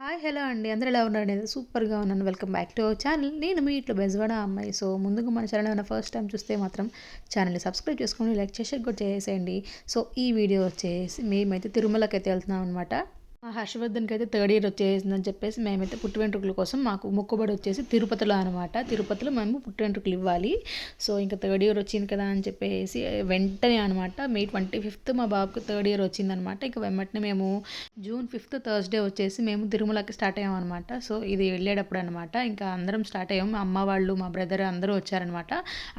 Hi hello అండి. అందరూ ఎలా ఉన్నారు? నేను సూపర్గా ఉన్నాను. Welcome back to our channel. నేను మీ ఇంట్లో బెజవాడ అమ్మాయి. సో ముందుగా మన ఛానల్ ఏమైనా ఫస్ట్ టైం చూస్తే మాత్రం ఛానల్ని సబ్స్క్రైబ్ చేసుకొని లైక్ చేసి కూడా చేసేయండి. సో ఈ వీడియో వచ్చేసి మేమైతే తిరుమలకి అయితే వెళ్తున్నాం అనమాట మా హర్షవర్ధన్కి అయితే థర్డ్ ఇయర్ వచ్చేసిందని చెప్పేసి మేమైతే పుట్టు వెంట్రుకల కోసం మాకు మొక్కుబడి వచ్చేసి తిరుపతిలో అనమాట తిరుపతిలో మేము పుట్టు వెంట్రుకలు ఇవ్వాలి. సో ఇంకా థర్డ్ ఇయర్ వచ్చింది కదా అని చెప్పేసి వెంటనే అనమాట మే ట్వంటీ ఫిఫ్త్ మా బాబుకి థర్డ్ ఇయర్ వచ్చిందనమాట ఇంకా వెంటనే మేము జూన్ ఫిఫ్త్ థర్స్డే వచ్చేసి మేము తిరుమలకి స్టార్ట్ అయ్యాం అనమాట సో ఇది వెళ్ళేటప్పుడు అనమాట ఇంకా అందరం స్టార్ట్ అయ్యాం. మా అమ్మ వాళ్ళు మా బ్రదర్ అందరూ వచ్చారనమాట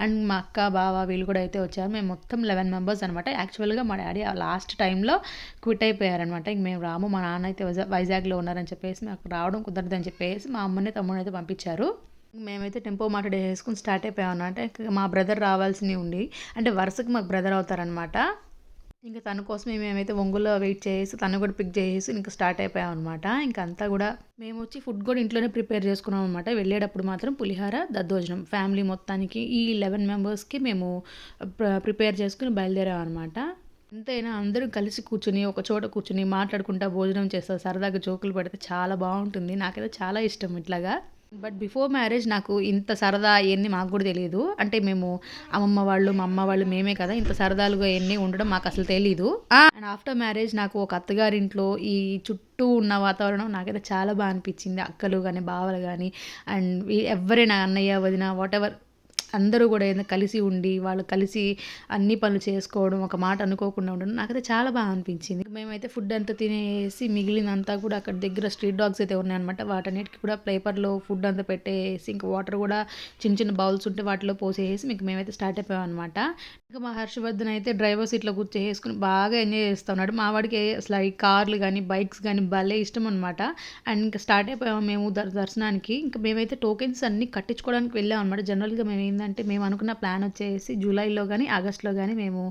అండ్ మా అక్క బావ వీళ్ళు కూడా అయితే వచ్చారు. మేము మొత్తం లెవెన్ మెంబర్స్ అనమాట యాక్చువల్గా మా డాడీ లాస్ట్ టైంలో క్విట్ అయిపోయారనమాట ఇంక మేము రాము మా నాన్న అయితే వైజాగ్ వైజాగ్లో ఉన్నారని చెప్పేసి మాకు రావడం కుదరదని చెప్పేసి మా అమ్మని తమ్ముని అయితే పంపించారు. మేమైతే టెంపో మాట్లాడే వేసుకుని స్టార్ట్ అయిపోయాం అనమాట మా బ్రదర్ రావాల్సినవి ఉండి అంటే వరుసకి మాకు బ్రదర్ అవుతారనమాట ఇంకా తన కోసం మేమైతే ఒంగులో వెయిట్ చేసి తను కూడా పిక్ చేసి ఇంకా స్టార్ట్ అయిపోయాం అనమాట ఇంకా అంతా కూడా మేము వచ్చి ఫుడ్ కూడా ఇంట్లోనే ప్రిపేర్ చేసుకున్నాం అనమాట వెళ్ళేటప్పుడు మాత్రం పులిహార దద్దోజనం ఫ్యామిలీ మొత్తానికి ఈ లెవెన్ మెంబర్స్కి మేము ప్రిపేర్ చేసుకుని బయలుదేరాం అనమాట ఎంతైనా అందరూ కలిసి కూర్చుని ఒక చోట కూర్చుని మాట్లాడుకుంటా భోజనం చేస్తా సరదాగా జోకులు పెడితే చాలా బాగుంటుంది. నాకైతే చాలా ఇష్టం ఇట్లాగా. బట్ బిఫోర్ మ్యారేజ్ నాకు ఇంత సరదా అవన్నీ మాకు కూడా తెలియదు అంటే మేము అమ్మమ్మ వాళ్ళు మా అమ్మ వాళ్ళు మేమే కదా ఇంత సరదాలుగా ఎన్ని ఉండడం మాకు అసలు తెలియదు అండ్ ఆఫ్టర్ మ్యారేజ్ నాకు ఒక అత్తగారింట్లో ఈ చుట్టూ ఉన్న వాతావరణం నాకైతే చాలా బాగా అనిపించింది. అక్కలు కానీ బావలు కానీ అండ్ ఎవరైనా అన్నయ్య వదిన వాట్ ఎవర్ అందరూ కూడా ఏదైనా కలిసి ఉండి వాళ్ళు కలిసి అన్ని పనులు చేసుకోవడం ఒక మాట అనుకోకుండా ఉండడం నాకైతే చాలా బాగా అనిపించింది. మేమైతే ఫుడ్ అంతా తినేసి మిగిలినంతా కూడా అక్కడ దగ్గర స్ట్రీట్ డాగ్స్ అయితే ఉన్నాయన్నమాట. వాటన్నిటికి కూడా పేపర్లో ఫుడ్ అంతా పెట్టేసి ఇంకా వాటర్ కూడా చిన్న చిన్న బౌల్స్ ఉంటే వాటిలో పోసేసి మీకు మేమైతే స్టార్ట్ అయిపోయాం అనమాట ఇంకా మా హర్షవర్ధన్ అయితే డ్రైవర్ సీట్లో కూర్చేసుకుని బాగా ఎంజాయ్ చేస్తూ ఉన్నాడు. మా వాడికి అసలు ఈ కార్లు కానీ బైక్స్ కానీ భలే ఇష్టం అనమాట అండ్ ఇంకా స్టార్ట్ అయిపోయాము మేము దర్శనానికి. ఇంకా మేమైతే టోకెన్స్ అన్ని కట్టించుకోవడానికి వెళ్ళాం అనమాట జనరల్గా మేము ఏంటంటే మేము అనుకున్న ప్లాన్ వచ్చేసి జూలైలో కానీ ఆగస్ట్లో కానీ మేము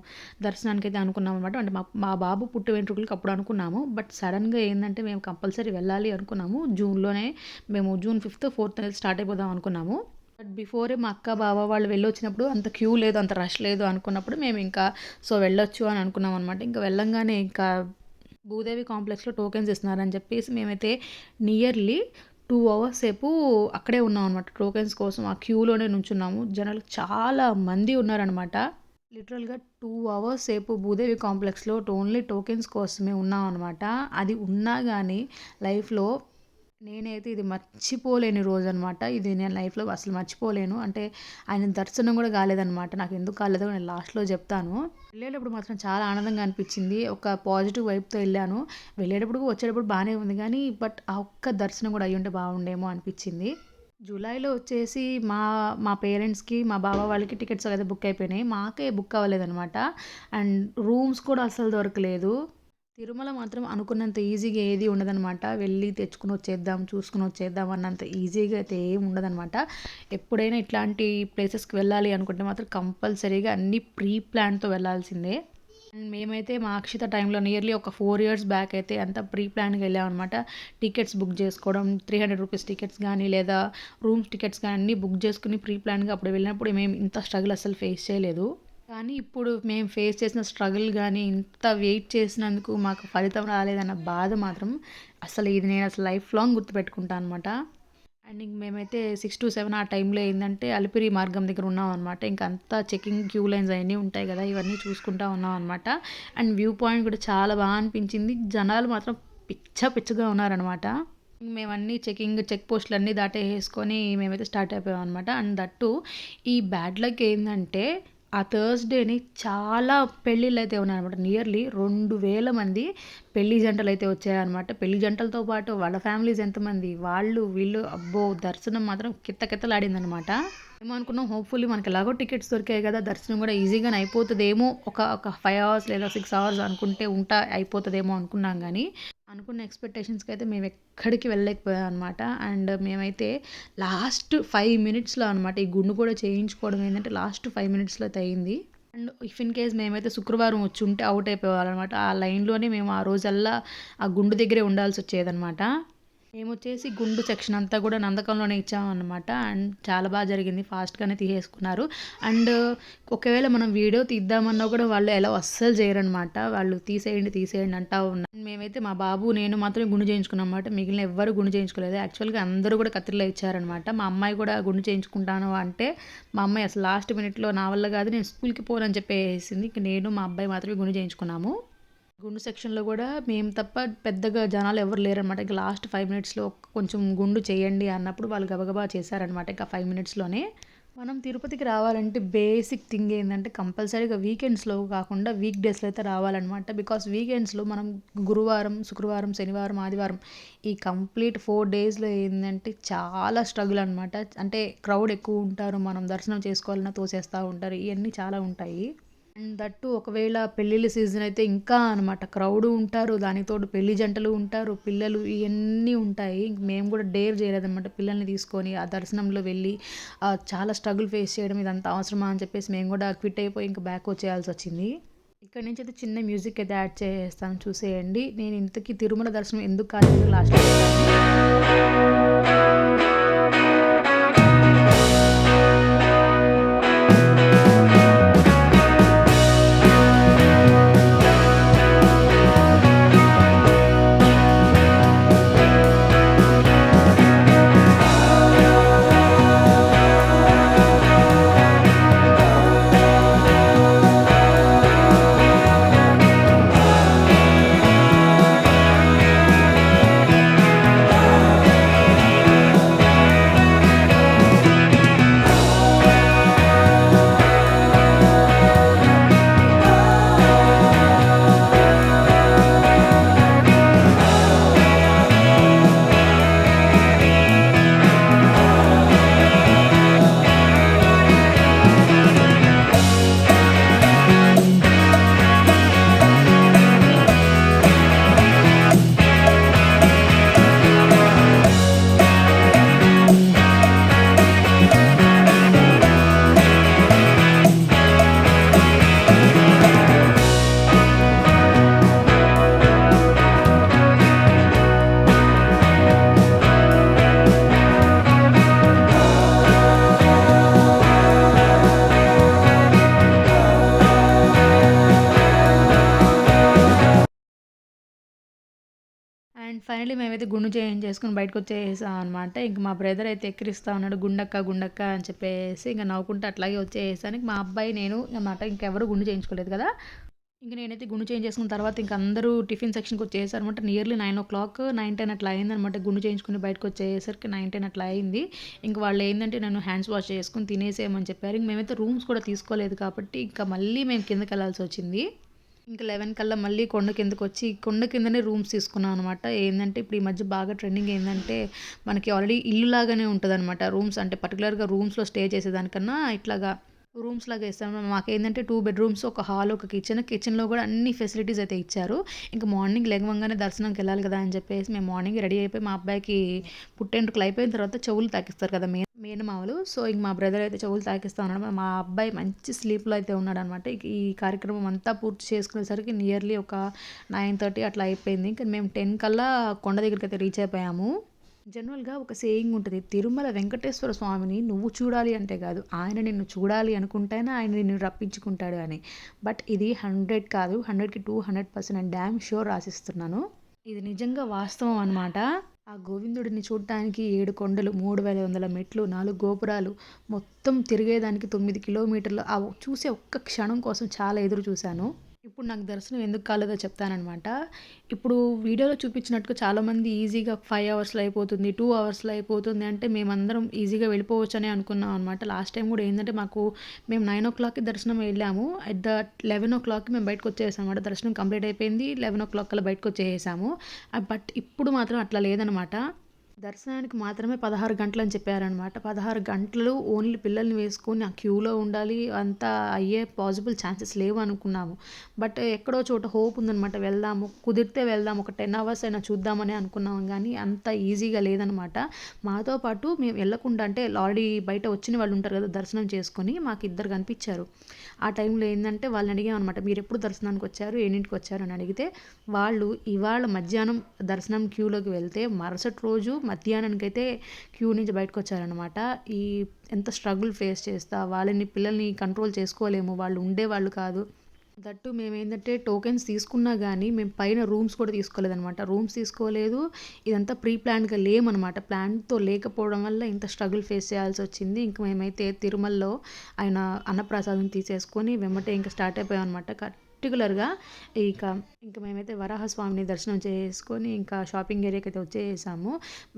దర్శనానికి అయితే అనుకున్నాం అనమాట అంటే మా మా బాబు పుట్టు వెంట్రుకలకి అప్పుడు అనుకున్నాము. బట్ సడన్గా ఏంటంటే మేము కంపల్సరీ వెళ్ళాలి అనుకున్నాము. జూన్లోనే మేము జూన్ ఫిఫ్త్ ఫోర్త్ స్టార్ట్ అయిపోదాం అనుకున్నాము. బట్ బిఫోరే మా అక్క బావ వాళ్ళు వెళ్ళొచ్చినప్పుడు అంత క్యూ లేదు అంత రష్ లేదు అనుకున్నప్పుడు మేము ఇంకా సో వెళ్ళొచ్చు అని అనుకున్నాం అనమాట ఇంకా వెళ్ళంగానే ఇంకా భూదేవి కాంప్లెక్స్లో టోకెన్స్ ఇస్తున్నారని చెప్పేసి మేమైతే నియర్లీ టూ అవర్స్ సేపు అక్కడే ఉన్నాం అనమాట టోకెన్స్ కోసం ఆ క్యూలోనే నుంచున్నాము. జనాలు చాలా మంది ఉన్నారనమాట లిటరల్గా టూ అవర్స్ సేపు భూదేవి కాంప్లెక్స్లో ఓన్లీ టోకెన్స్ కోసమే ఉన్నాం అనమాట అది ఉన్నా కానీ లైఫ్లో నేనైతే ఇది మర్చిపోలేని రోజు అనమాట ఇది నేను లైఫ్లో అసలు మర్చిపోలేను. అంటే ఆయన దర్శనం కూడా కాలేదనమాట నాకు ఎందుకు కాలేదో నేను లాస్ట్లో చెప్తాను. వెళ్ళేటప్పుడు మాత్రం చాలా ఆనందంగా అనిపించింది. ఒక పాజిటివ్ వైపుతో వెళ్ళాను. వెళ్ళేటప్పుడు వచ్చేటప్పుడు బాగానే ఉంది కానీ బట్ ఆ ఒక్క దర్శనం కూడా అయ్యుంటే బాగుండేమో అనిపించింది. జూలైలో వచ్చేసి మా మా పేరెంట్స్కి మా బావ వాళ్ళకి టికెట్స్ అయితే బుక్ అయిపోయినాయి. మాకే బుక్ అవ్వలేదనమాట అండ్ రూమ్స్ కూడా అసలు దొరకలేదు. తిరుమల మాత్రం అనుకున్నంత ఈజీగా ఏది ఉండదనమాట వెళ్ళి తెచ్చుకుని వచ్చేద్దాం చూసుకుని వచ్చేద్దాం అన్నంత ఈజీగా అయితే ఏం ఉండదనమాట ఎప్పుడైనా ఇట్లాంటి ప్లేసెస్కి వెళ్ళాలి అనుకుంటే మాత్రం కంపల్సరీగా అన్ని ప్రీ ప్లాన్తో వెళ్ళాల్సిందే. అండ్ మేమైతే మా అక్షిత టైంలో నియర్లీ ఒక ఫోర్ ఇయర్స్ బ్యాక్ అయితే అంతా ప్రీ ప్లాన్గా వెళ్ళామన్నమాట. టికెట్స్ బుక్ చేసుకోవడం త్రీ హండ్రెడ్ రూపీస్ టికెట్స్ కానీ లేదా రూమ్స్ టికెట్స్ కానీ అన్నీ బుక్ చేసుకుని ప్రీ ప్లాన్గా అప్పుడు వెళ్ళినప్పుడు మేము ఇంత స్ట్రగుల్ అసలు ఫేస్ చేయలేదు. కానీ ఇప్పుడు మేము ఫేస్ చేసిన స్ట్రగుల్ కానీ ఇంత వెయిట్ చేసినందుకు మాకు ఫలితం రాలేదన్న బాధ మాత్రం అసలు ఇది నేను అసలు లైఫ్ లాంగ్ గుర్తుపెట్టుకుంటాను అనమాట అండ్ ఇంక మేమైతే సిక్స్ టు సెవెన్ ఆ టైంలో ఏంటంటే అలిపిరి మార్గం దగ్గర ఉన్నాం అనమాట ఇంకా అంతా చెకింగ్ క్యూ లైన్స్ అవన్నీ ఉంటాయి కదా ఇవన్నీ చూసుకుంటా ఉన్నాం అనమాట అండ్ వ్యూ పాయింట్ కూడా చాలా బాగా అనిపించింది. జనాలు మాత్రం పిచ్చ పిచ్చగా ఉన్నారనమాట మేమన్నీ చెకింగ్ చెక్ పోస్టులు అన్నీ దాటేసుకొని మేమైతే స్టార్ట్ అయిపోయాం అనమాట అండ్ దట్టు ఈ బ్యాడ్ లక్ ఏంటంటే ఆ థర్స్డేని చాలా పెళ్ళిళ్ళు అయితే ఉన్నాయన్నమాట. నియర్లీ రెండు వేల మంది పెళ్ళి జంటలు అయితే వచ్చాయన్నమాట. పెళ్ళి జంటలతో పాటు వాళ్ళ ఫ్యామిలీస్ ఎంతమంది? వాళ్ళు వీళ్ళు అబ్బో దర్శనం మాత్రం కిత్త కిత్తలాడిందనమాట ఏమనుకున్నాం హోప్ఫుల్లీ మనకి ఎలాగో టికెట్స్ దొరికాయి కదా దర్శనం కూడా ఈజీగానే అయిపోతుందేమో. ఒక ఒక ఫైవ్ అవర్స్ లేదా సిక్స్ అవర్స్ అనుకుంటే ఉంటా అయిపోతుందేమో అనుకున్నాం కానీ అనుకున్న ఎక్స్పెక్టేషన్స్కి అయితే మేము ఎక్కడికి వెళ్ళలేకపోయాం అనమాట అండ్ మేమైతే లాస్ట్ ఫైవ్ మినిట్స్లో అనమాట ఈ గుండు కూడా చేయించుకోవడం ఏంటంటే లాస్ట్ ఫైవ్ మినిట్స్లో అయితే అయింది. అండ్ ఇఫ్ ఇన్ కేస్ మేమైతే శుక్రవారం వచ్చి ఉంటే అవుట్ అయిపోవాలన్నమాట ఆ లైన్లోనే మేము ఆ రోజల్లా ఆ గుండు దగ్గరే ఉండాల్సి వచ్చేదనమాట మేమొచ్చేసి గుండు సెక్షన్ అంతా కూడా నందకంలోనే ఇచ్చామన్నమాట. అండ్ చాలా బాగా జరిగింది. ఫాస్ట్గానే తీసేసుకున్నారు. అండ్ ఒకవేళ మనం వీడియో తీద్దామన్నా కూడా వాళ్ళు ఎలా అస్సలు చేయరనమాట వాళ్ళు తీసేయండి తీసేయండి అంటా ఉన్నారు మేమైతే మా బాబు నేను మాత్రమే గుండు చేయించుకున్నాం అనమాట మిగిలిన ఎవ్వరు గుండు చేయించుకోలేదు. యాక్చువల్గా అందరూ కూడా కత్తిరిలో ఇచ్చారనమాట మా అమ్మాయి కూడా గుండు చేయించుకుంటాను అంటే మా అమ్మాయి అసలు లాస్ట్ మినిట్లో నా వల్ల కాదు నేను స్కూల్కి పోనని చెప్పేసింది. ఇంక నేను మా అబ్బాయి మాత్రమే గుండు చేయించుకున్నాము. గుండు సెక్షన్లో కూడా మేము తప్ప పెద్దగా జనాలు ఎవరు లేరనమాట ఇంకా లాస్ట్ ఫైవ్ మినిట్స్లో కొంచెం గుండు చేయండి అన్నప్పుడు వాళ్ళు గబగబా చేశారనమాట ఇంకా ఫైవ్ మినిట్స్లోనే. మనం తిరుపతికి రావాలంటే బేసిక్ థింగ్ ఏంటంటే కంపల్సరీగా వీకెండ్స్లో కాకుండా వీక్ డేస్లో అయితే రావాలన్నమాట. బికాస్ వీకెండ్స్లో మనం గురువారం శుక్రవారం శనివారం ఆదివారం ఈ కంప్లీట్ ఫోర్ డేస్లో ఏంటంటే చాలా స్ట్రగుల్ అనమాట అంటే క్రౌడ్ ఎక్కువ ఉంటారు మనం దర్శనం చేసుకోవాలన్నా తోసేస్తూ ఉంటారు. ఇవన్నీ చాలా ఉంటాయి. అండ్ దట్టు ఒకవేళ పెళ్ళిళ్ళ సీజన్ అయితే ఇంకా అనమాట క్రౌడ్ ఉంటారు దానికి తోడు పెళ్ళి జంటలు ఉంటారు పిల్లలు ఇవన్నీ ఉంటాయి. మేము కూడా డేర్ చేయలేదన్నమాట పిల్లల్ని తీసుకొని ఆ దర్శనంలో వెళ్ళి చాలా స్ట్రగుల్ ఫేస్ చేయడం ఇదంతా అవసరమా అని చెప్పేసి మేము కూడా క్విట్ అయిపోయి ఇంకా బ్యాక్ వచ్చేయాల్సి వచ్చింది. ఇక్కడ నుంచి అయితే చిన్న మ్యూజిక్ అయితే యాడ్ చేస్తాను చూసేయండి. నేను ఇంతకీ తిరుమల దర్శనం ఎందుకు కాలేదు లాస్ట్ ఫైనలీ మేమైతే గుండు చేసుకుని బయటకు వచ్చేసాం అనమాట ఇంక మా బ్రదర్ అయితే ఎక్కిరిస్తా ఉన్నాడు గుండక్క గుండక్క అని చెప్పేసి ఇంకా నవ్వుకుంటూ అట్లాగే వచ్చేసానికి మా అబ్బాయి నేను అనమాట ఇంకెవరు గుండు చేయించుకోలేదు కదా. ఇంక నేనైతే గుండు చేంజ్ చేసుకున్న తర్వాత ఇంక అందరూ టిఫిన్ సెక్షన్కి వచ్చేసారనమాట nearly nine o'clock nine ten అట్లా అయిందనమాట గుండు చేయించుకుని బయటకు వచ్చేసరికి నైన్ టెన్ అట్లా అయింది. ఇంక వాళ్ళు ఏంటంటే నన్ను హ్యాండ్స్ వాష్ చేసుకుని తినేసేయమని చెప్పారు. ఇంక మేమైతే రూమ్స్ కూడా తీసుకోలేదు కాబట్టి ఇంకా మళ్ళీ మేము కిందకి వెళ్ళాల్సి వచ్చింది. ఇంకా లెవెన్ కల్లా మళ్ళీ కొండ కిందకు వచ్చి కొండ కిందనే రూమ్స్ తీసుకున్నాం అనమాట ఏంటంటే ఇప్పుడు ఈ మధ్య బాగా ట్రెండింగ్ ఏంటంటే మనకి ఆల్రెడీ ఇల్లు లాగానే ఉంటుంది అనమాట రూమ్స్ అంటే పర్టికులర్గా రూమ్స్లో స్టే చేసేదానికన్నా ఇట్లాగా రూమ్స్ లాగా ఇస్తాము మాకు ఏంటంటే టూ బెడ్రూమ్స్ ఒక హాల్ ఒక కిచెన్. కిచెన్లో కూడా అన్ని ఫెసిలిటీస్ అయితే ఇచ్చారు. ఇంకా మార్నింగ్ లెగవంగానే దర్శనంకి వెళ్ళాలి కదా అని చెప్పేసి మేము మార్నింగ్ రెడీ అయిపోయి మా అబ్బాయికి పుట్టెంటుకలు అయిపోయిన తర్వాత చెవులు తాకిస్తారు కదా మెయిన్ మేనమావలు సో ఇంక మా బ్రదర్ అయితే చెవులు తాకిస్తా ఉన్నాడు. మా అబ్బాయి మంచి స్లీప్లో అయితే ఉన్నాడు అనమాట ఈ కార్యక్రమం అంతా పూర్తి చేసుకునేసరికి నియర్లీ ఒక నైన్ థర్టీ అట్లా అయిపోయింది. ఇంకా మేము టెన్ కల్లా కొండ దగ్గరికి అయితే రీచ్ అయిపోయాము. జనరల్గా ఒక సేయింగ్ ఉంటుంది తిరుమల వెంకటేశ్వర స్వామిని నువ్వు చూడాలి అంటే కాదు ఆయన నిన్ను చూడాలి అనుకుంటేనే ఆయన నిన్ను రప్పించుకుంటాడు అని. బట్ ఇది హండ్రెడ్ కాదు హండ్రెడ్కి two hundred percent damn sure రాసిస్తున్నాను. ఇది నిజంగా వాస్తవం అనమాట ఆ గోవిందుడిని చూడటానికి ఏడు కొండలు మూడు వేల వందల మెట్లు నాలుగు గోపురాలు మొత్తం తిరిగేదానికి తొమ్మిది కిలోమీటర్లు. ఆ చూసే ఒక్క క్షణం కోసం చాలా ఎదురు చూశాను. ఇప్పుడు నాకు దర్శనం ఎందుకు కాలేదో చెప్తానమాట ఇప్పుడు వీడియోలో చూపించినట్టుగా చాలామంది ఈజీగా ఫైవ్ అవర్స్లో అయిపోతుంది టూ అవర్స్లో అయిపోతుంది అంటే మేమందరం ఈజీగా వెళ్ళిపోవచ్చు అని అనుకున్నాం అనమాట. లాస్ట్ టైం కూడా ఏంటంటే మాకు మేము నైన్ ఓ క్లాక్కి దర్శనం వెళ్ళాము. అట్ ద లెవెన్ ఓ క్లాక్కి మేము బయటకు వచ్చేసాం అనమాట. దర్శనం కంప్లీట్ అయిపోయింది లెవెన్ ఓ క్లాక్ కల్లా బయటకు వచ్చేసాము. బట్ ఇప్పుడు మాత్రం అట్లా లేదనమాట. దర్శనానికి మాత్రమే పదహారు గంటలు అని చెప్పారనమాట పదహారు గంటలు ఓన్లీ పిల్లల్ని వేసుకొని ఆ క్యూలో ఉండాలి అంతా అయ్యే పాసిబుల్ ఛాన్సెస్ లేవు అనుకున్నాము. బట్ ఎక్కడో చోట హోప్ ఉందనమాట వెళ్దాము. కుదిరితే వెళ్దాం ఒక టెన్ అవర్స్ అయినా చూద్దామని అనుకున్నాము కానీ అంత ఈజీగా లేదనమాట మాతో పాటు మేము వెళ్ళకుండా అంటే ఆల్రెడీ బయట వచ్చిన వాళ్ళు ఉంటారు కదా దర్శనం చేసుకొని మాకు ఇద్దరు కనిపించారు. ఆ టైంలో ఏంటంటే వాళ్ళని అడిగామనమాట మీరు ఎప్పుడు దర్శనానికి వచ్చారు ఎన్నింటికి వచ్చారు? అని అడిగితే వాళ్ళు ఇవాళ మధ్యాహ్నం దర్శనం క్యూలోకి వెళ్తే మరుసటి రోజు మధ్యాహ్నానికైతే క్యూ నుంచి బయటకు వచ్చారనమాట ఈ ఎంత స్ట్రగుల్ ఫేస్ చేస్తా వాళ్ళని పిల్లల్ని కంట్రోల్ చేసుకోలేము వాళ్ళు ఉండేవాళ్ళు కాదు. దట్టు మేము ఏంటంటే టోకెన్స్ తీసుకున్నా కానీ మేము పైన రూమ్స్ కూడా తీసుకోలేదనమాట రూమ్స్ తీసుకోలేదు ఇదంతా ప్రీ ప్లాన్గా లేమనమాట ప్లాన్తో లేకపోవడం వల్ల ఇంత స్ట్రగుల్ ఫేస్ చేయాల్సి వచ్చింది ఇంక మేమైతే తిరుమలలో ఆయన అన్నప్రసాదం తీసేసుకొని వెంబటే ఇంకా స్టార్ట్ అయిపోయాం అనమాట పర్టికులర్గా ఇక ఇంకా మేమైతే వరాహస్వామిని దర్శనం చేసుకొని ఇంకా షాపింగ్ ఏరియాకి అయితే వచ్చేసాము.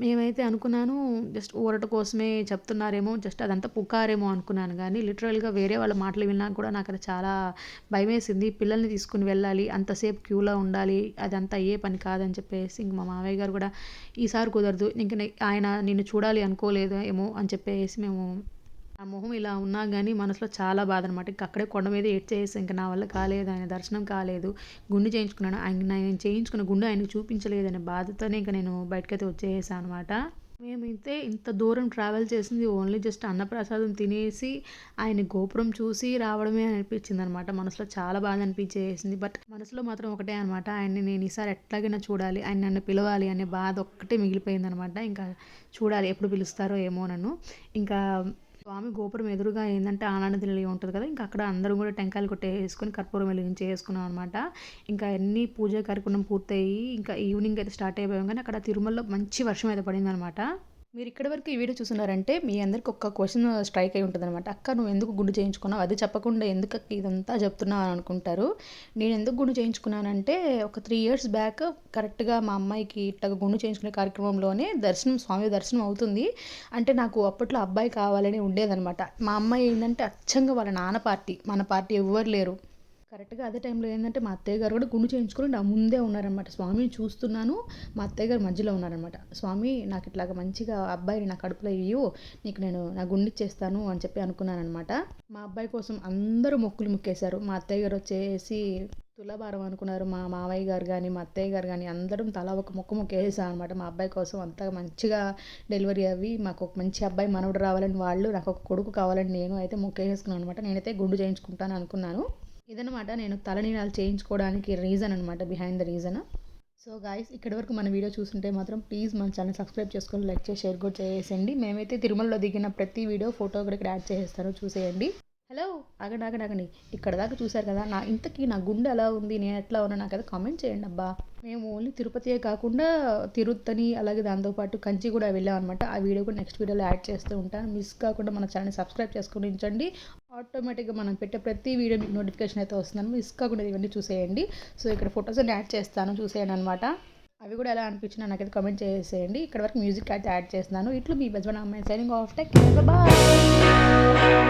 మేమైతే అనుకున్నాను జస్ట్ ఊరట కోసమే చెప్తున్నారేమో జస్ట్ అదంతా పుకారేమో అనుకున్నాను. కానీ లిటరల్గా వేరే వాళ్ళ మాటలు విన్నా కూడా నాకు అది చాలా భయమేసింది. పిల్లల్ని తీసుకుని వెళ్ళాలి అంతసేపు క్యూలో ఉండాలి అదంతా ఏ పని కాదని చెప్పేసి ఇంక మా మావయ్య గారు కూడా ఈసారి కుదరదు ఇంక ఆయన నిన్ను చూడాలి అనుకోలేదు ఏమో అని చెప్పేసి మేము ఆ మొహం ఇలా ఉన్నా కానీ మనసులో చాలా బాధ అనమాట ఇంక అక్కడే కొండ మీద ఏడ్చేసి ఇంకా నా వల్ల కాలేదు ఆయన దర్శనం కాలేదు గుండు చేయించుకున్నాను ఆయన నేను చేయించుకున్న గుండు ఆయనకు చూపించలేదనే బాధతోనే ఇంకా నేను బయటకైతే వచ్చేసాను అనమాట మేమైతే ఇంత దూరం ట్రావెల్ చేసింది ఓన్లీ జస్ట్ అన్నప్రసాదం తినేసి ఆయన గోపురం చూసి రావడమే అనిపించింది అనమాట మనసులో చాలా బాధ అనిపించేసింది. బట్ మనసులో మాత్రం ఒకటే అనమాట ఆయన్ని నేను ఈసారి ఎట్లాగైనా చూడాలి ఆయన నన్ను పిలవాలి అనే బాధ ఒక్కటే మిగిలిపోయింది అనమాట ఇంకా చూడాలి ఎప్పుడు పిలుస్తారో ఏమో నన్ను. ఇంకా స్వామి గోపురం ఎదురుగా ఏంటంటే ఆనంద నిలయం ఉంటుంది కదా ఇంకా అక్కడ అందరూ కూడా టెంకాయలు కొట్టేసుకొని కర్పూరం వెలిగించి చేసుకున్నాం అనమాట ఇంకా అన్ని పూజ కార్యక్రమం పూర్తయి ఇంకా ఈవినింగ్ అయితే స్టార్ట్ అయిపోయాం కానీ అక్కడ తిరుమలలో మంచి వర్షం అయితే పడింది అనమాట మీరు ఇక్కడి వరకు ఈ వీడియో చూస్తున్నారంటే మీ అందరికి ఒక్క క్వశ్చన్ స్ట్రైక్ అయి ఉంటుంది అనమాట అక్క నువ్వు ఎందుకు గుండు చేయించుకున్నావు? అది చెప్పకుండా ఎందుకు ఇదంతా చెప్తున్నావు? అని అనుకుంటారు. నేను ఎందుకు గుండు చేయించుకున్నానంటే ఒక త్రీ ఇయర్స్ బ్యాక్ కరెక్ట్గా మా అమ్మాయికి ఇట్లా గుండు చేయించుకునే కార్యక్రమంలోనే దర్శనం స్వామి దర్శనం అవుతుంది. అంటే నాకు అప్పట్లో అబ్బాయి కావాలని ఉండేదనమాట మా అమ్మాయి ఏంటంటే అచ్చంగా వాళ్ళ నాన్న పార్టీ మన పార్టీ ఎవ్వరు లేరు. కరెక్ట్గా అదే టైంలో ఏంటంటే మా అత్తయ్య గారు కూడా గుండు చేయించుకుని నా ముందే ఉన్నారనమాట స్వామిని చూస్తున్నాను మా అత్తయ్య గారు మధ్యలో ఉన్నారనమాట స్వామి నాకు ఇట్లాగ మంచిగా అబ్బాయిని నా కడుపులో ఇయ్యు నీకు నేను నా గుండు ఇచ్చేస్తాను అని చెప్పి అనుకున్నాను అనమాట మా అబ్బాయి కోసం అందరూ మొక్కులు ముక్కేశారు. మా అత్తయ్య గారు వచ్చేసి తులాభారం అనుకున్నారు. మా మావయ్య గారు కానీ మా అత్తయ్య గారు కానీ అందరం తలా ఒక మొక్క మొక్కేసాం అనమాట మా అబ్బాయి కోసం అంతా మంచిగా డెలివరీ అవి మాకు ఒక మంచి అబ్బాయి మనవడు రావాలని వాళ్ళు నాకు ఒక కొడుకు కావాలని నేను అయితే మొక్క వేసుకున్నాను అనమాట నేనైతే గుండు చేయించుకుంటాను అనుకున్నాను. ఇదనమాట నేను తలనీలాలు చేయించుకోవడానికి రీజన్ అనమాట behind the reason so guys ఇక్కడి వరకు మన వీడియో చూస్తుంటే మాత్రం ప్లీజ్ మన ఛానల్ సబ్స్క్రైబ్ చేసుకొని లైక్ చేసి షేర్ కూడా చేసేయండి. మేమైతే తిరుమలలో దిగిన ప్రతి వీడియో ఫోటో కూడా ఇక్కడ యాడ్ చేసేస్తారో చూసేయండి. హలో? ఆగండి ఇక్కడ దాకా చూశారు కదా నా ఇంతకీ నా గుండె ఎలా ఉంది? నేను ఎట్లా ఉన్నా నాకు అది కామెంట్ చేయండి అబ్బా. మేము ఓన్లీ తిరుపతియే కాకుండా తిరుత్తని అలాగే దాంతోపాటు కంచి కూడా వెళ్ళాం అనమాట ఆ వీడియో కూడా నెక్స్ట్ వీడియోలో యాడ్ చేస్తూ ఉంటాను. మిస్ కాకుండా మన ఛానల్ సబ్స్క్రైబ్ చేసుకుని ఉంచండి. ఆటోమేటిక్గా మనం పెట్టే ప్రతి వీడియో మీకు నోటిఫికేషన్ అయితే వస్తుందని మిస్ కాకుండా ఇవన్నీ చూసేయండి. సో ఇక్కడ ఫొటోస్ అన్ని యాడ్ చేస్తాను చూసేయండి అనమాట అవి కూడా ఎలా అనిపించినా నాకైతే కామెంట్ చేసేయండి. ఇక్కడ వరకు మ్యూజిక్ అయితే యాడ్ చేస్తున్నాను. ఇట్లు మీ బెజవన్ అమ్మాయి సైనింగ్ ఆఫ్ టెక్ బాయ్